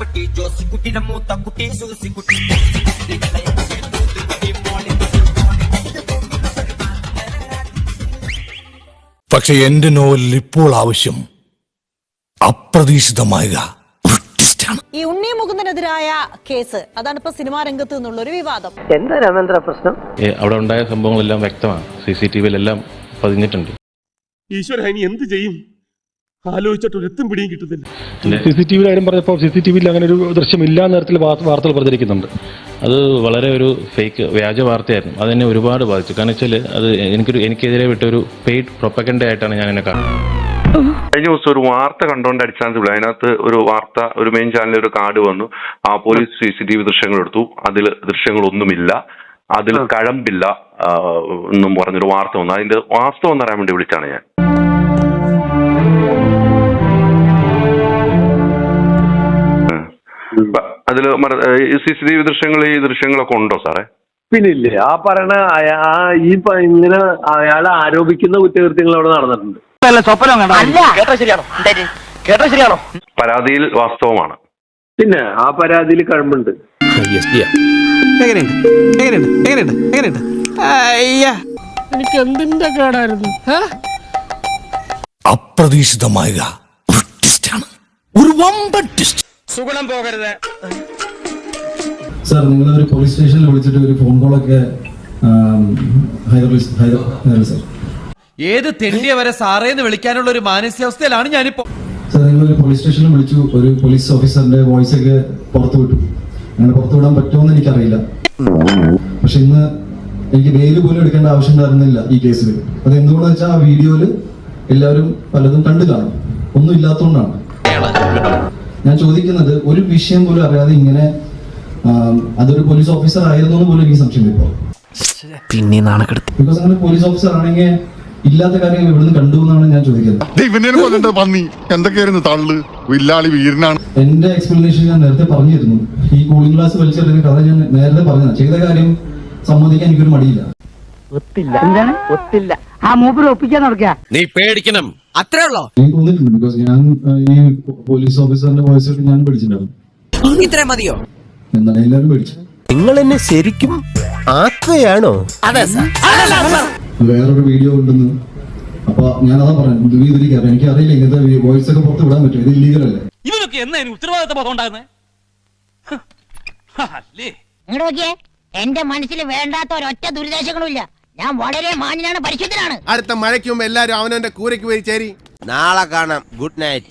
മാത്തുക്കുട്ടി ജോസിക്കുട്ടിയുടെ മൂത്ത കുട്ടി സൂസിക്കുട്ടി പക്ഷെ എന്റെ നോവലിൽ ഇപ്പോൾ ആവശ്യം അപ്രതീക്ഷിതമായ ഈ ഉണ്ണി മുകുന്ദനെതിരായ കേസ് അതാണ് ഇപ്പൊ സിനിമാ രംഗത്ത് നിന്നുള്ള ഒരു വിവാദം. എന്താ രാമേന്ദ്ര പ്രശ്നം? അവിടെ ഉണ്ടായ സംഭവങ്ങളെല്ലാം വ്യക്തമാണ്. സി സി ടി വിയിലെല്ലാം പതിഞ്ഞിട്ടുണ്ട്. ഈശ്വര ഇനി എന്ത് ചെയ്യും? ആലോചിച്ചിട്ട് ഒരെത്തും പിടിയും കിട്ടുന്നില്ല. സി സി ടി വി കാര്യം പറഞ്ഞപ്പോൾ സി സി ടി വിയിൽ അങ്ങനെ ഒരു ദൃശ്യമില്ല എന്ന തരത്തിൽ വാർത്തകൾ പ്രചരിക്കുന്നുണ്ട്. അത് വളരെ ഒരു ഫേക്ക് വ്യാജ വാർത്തയായിരുന്നു. അതെന്നെ ഒരുപാട് ബാധിച്ചു. കാരണം വെച്ചാൽ അത് എനിക്കൊരു എനിക്കെതിരെ വിട്ട ഒരു പെയ്ഡ് പ്രൊപ്പഗൻഡ ആയിട്ടാണ് ഞാൻ എന്നെ കാണുന്നത്. കഴിഞ്ഞ ദിവസം ഒരു വാർത്ത കണ്ടുകൊണ്ട് അടിസ്ഥാനത്തിൽ വിളി. അതിനകത്ത് ഒരു വാർത്ത ഒരു മെയിൻ ചാനലിൽ ഒരു കാർഡ് വന്നു. ആ police C C T V ദൃശ്യങ്ങൾ എടുത്തു അതിൽ ദൃശ്യങ്ങളൊന്നുമില്ല. അതിൽ കഴമ്പില്ല എന്നും പറഞ്ഞൊരു വാർത്ത വന്നു. അതിന്റെ വാസ്തവം എന്ന് അറിയാൻ വേണ്ടി വിളിച്ചാണ് ഞാൻ. സി സി ടി വി ദൃശ്യങ്ങൾ ഈ ദൃശ്യങ്ങളൊക്കെ ഉണ്ടോ സാറേ? പിന്നില്ലേ. ആ പറയണ അയ- ആ ഈ ഇങ്ങനെ അയാളെ ആരോപിക്കുന്ന കുറ്റകൃത്യങ്ങൾ അവിടെ നടന്നിട്ടുണ്ട്. പരാതിയിൽ വാസ്തവമാണ്. പിന്നെ ആ പരാതിയിൽ കഴമ്പുണ്ട്. എനിക്ക് എന്തിന്റെ കേടായിരുന്നു? അപ്രതീക്ഷിതമായ ഒരു വമ്പൻ ട്വിസ്റ്റ് സുഗുണം പോകരുത്. സാർ നിങ്ങൾ ഒരു പോലീസ് സ്റ്റേഷനിൽ വിളിച്ചിട്ട് ഒരു ഫോൺ കോളൊക്കെ സാർ. ഏത് തെണ്ടിയ വരെ സാറേന്ന് വിളിക്കാനുള്ള ഒരു മാനസികാവസ്ഥയിലാണ് ഞാനിപ്പോ സാർ നിങ്ങൾ ഒരു പോലീസ് സ്റ്റേഷനിൽ വിളിച്ചു ഒരു പോലീസ് ഓഫീസറിന്റെ വോയിസ് ഒക്കെ പുറത്തു വിട്ടു. അങ്ങനെ പുറത്തു വിടാൻ പറ്റുമോന്ന് എനിക്കറിയില്ല. പക്ഷെ ഇന്ന് എനിക്ക് ബെയിൽ പോലും എടുക്കേണ്ട ആവശ്യം ഉണ്ടായിരുന്നില്ല ഈ കേസിൽ അത് എന്തുകൊണ്ടെന്ന് വെച്ചാൽ ആ വീഡിയോയിൽ എല്ലാവരും പലതും കണ്ടു കാണും. ഒന്നും ഇല്ലാത്തതുകൊണ്ടാണ്. ഞാൻ ചോദിക്കുന്നത് ഒരു വിഷയം പോലും അറിയാതെ ഇങ്ങനെ അതൊരു പോലീസ് ഓഫീസർ ആയിരുന്നു എന്ന് പോലും എനിക്ക് സംശയം ഇപ്പോൾ പിന്നെ നാണക്കെടുത്തി. ബിക്കോസ് അങ്ങനെ പോലീസ് ഓഫീസർ ആണെങ്കിൽ ഇല്ലാത്ത കാര്യങ്ങൾ ഇവിടുന്ന് കണ്ടു എന്നാണ് ഞാൻ ചോദിക്കുന്നത്. പന്നി. എന്തൊക്കെയായിരുന്നു തള്ളു? വില്ലാളി വീരനാണ്. എന്റെ എക്സ്പ്ലനേഷൻ ഞാൻ നേരത്തെ പറഞ്ഞിരുന്നു. ഈ കൂളിംഗ് ഗ്ലാസ് വലിച്ചെറിയുന്ന കഥ ഞാൻ നേരത്തെ പറഞ്ഞു ചെയ്ത കാര്യം സമ്മതിക്കാൻ എനിക്കൊരു മടിയില്ല. ഒത്തില്ല. ആ മൂപ്പര് ഒപ്പിക്കാൻ നടക്കുക നീ പേടിക്കണം. അത്രേ ഉള്ളോ? എനിക്ക് തോന്നിയിട്ടുണ്ട് ബിക്കോസ് ഞാൻ ഈ പോലീസ് ഓഫീസറിന്റെ വോയിസ് ഞാൻ പഠിച്ചിട്ടുണ്ടായിരുന്നു. ഇത്രേ മതിയോ? എല്ലാവരും നിങ്ങൾ എന്നെ ശരിക്കും ആക്കുകയാണോ? അതെ വേറൊരു വീഡിയോ ഉണ്ടെന്ന്. അപ്പൊ ഞാൻ അതാ പറഞ്ഞു ഇത് എനിക്ക് അറിയില്ല ഇങ്ങനത്തെ വോയിസ് ഒക്കെ പുറത്ത് വിടാൻ പറ്റും ഇത് ഇല്ലീഗൽ അല്ലേ? ഇവനൊക്കെ എന്നാ ഉത്തരവാദിത്ത ബോധം എന്റെ മനസ്സിൽ വേണ്ടാത്ത ഒരൊറ്റ ദുരിതാശങ്ങളും ഇല്ല ഞാൻ വളരെ മാന്യനാണ് പരിശുദ്ധനാണ്. അടുത്ത മഴയ്ക്ക് മുമ്പ് എല്ലാരും അവനവന്റെ കൂരയ്ക്ക് പോയി ചേരി. നാളെ കാണാം. Good night.